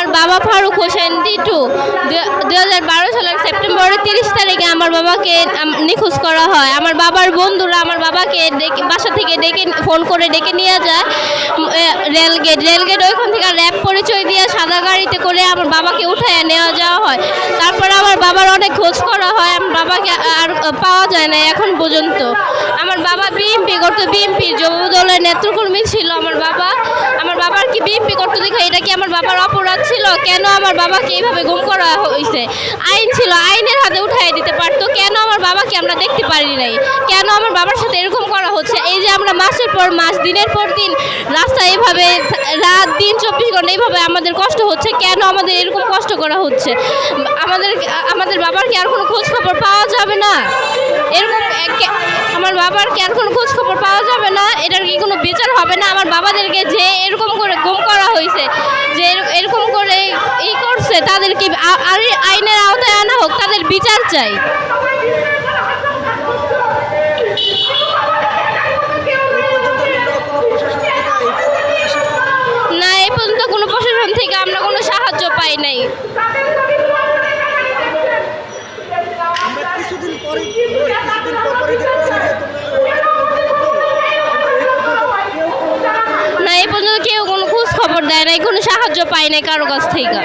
আমার বাবা ফারুক হোসেন টিটু। দু হাজার বারো সালের সেপ্টেম্বরের তিরিশ তারিখে আমার বাবাকে নিখোঁজ করা হয়। আমার বাবার বন্ধুরা আমার বাবাকে ডেকে বাসা থেকে ডেকে ফোন করে ডেকে নিয়ে যায়। রেলগেট রেলগেট ওইখান থেকে র্যাব পরিচয় দিয়ে সাদা গাড়িতে করে আমার বাবাকে উঠায় নেওয়া যাওয়া হয়। তারপরে আমার বাবার অনেক খোঁজ করা হয়। আমার বাবাকে আর পাওয়া যায় না এখন পর্যন্ত। আমার বাবা বিএমপি করতো বিএমপি যুব দলের নেতৃকর্মী ছিল আমার বাবা। বাবার কি বিএমপি করতো দেখে এটা কি আমার বাবার অপরাধ ছিল? কেন আমার বাবাকে এইভাবে গুম করা হয়েছে আইন ছিল, আইনের হাতে উঠাই দিতে পারতো। কেন আমার বাবাকে আমরা দেখতে পারি নাই? কেন আমার বাবার সাথে এরকম করা হচ্ছে? এই যে আমরা মাসের পর মাস, দিনের পর দিন রাস্তায় এইভাবে, রাত দিন চব্বিশ ঘণ্টা এইভাবে আমাদের কষ্ট হচ্ছে, কেন আমাদের এরকম কষ্ট করা হচ্ছে? আমাদের আমাদের বাবার কি আর কোনো খোঁজ খবর পাওয়া যাবে না? এরকম আমার বাবার কি আর কোনো খোঁজ খবর পাওয়া যাবে না? বিচার হবে না, আমার বাবাদেরকে যে এরকম করে গুম করা হয়েছে, যে এর- এরকম করে ই করছে, তাদেরকে আইনের আওতায় আনা হোক, তাদের বিচার চাই। না, এই পর্যন্ত কোনো প্রশাসন থেকে আমরা কোনো সাহায্য পাই নাই। কিছুদিন পরে, কিছুদিন পর দেয় নাই কোনো সাহায্য পাই নাই কারও কাছ থেকে।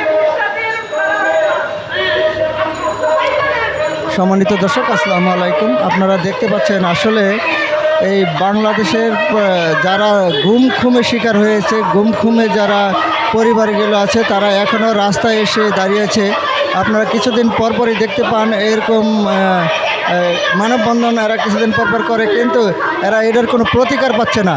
সম্মানিত দর্শক, আসসালামু আলাইকুম। আপনারা দেখতে পাচ্ছেন আসলে এই বাংলাদেশের যারা গুম খুমে শিকার হয়েছে, গুম খুমে যারা পরিবারগুলো আছে, তারা এখনও রাস্তায় এসে দাঁড়িয়েছে আপনারা কিছুদিন পরপরই দেখতে পান এরকম মানববন্ধন এরা কিছুদিন পরপর করে, কিন্তু এরা এটার কোনো প্রতিকার পাচ্ছে না।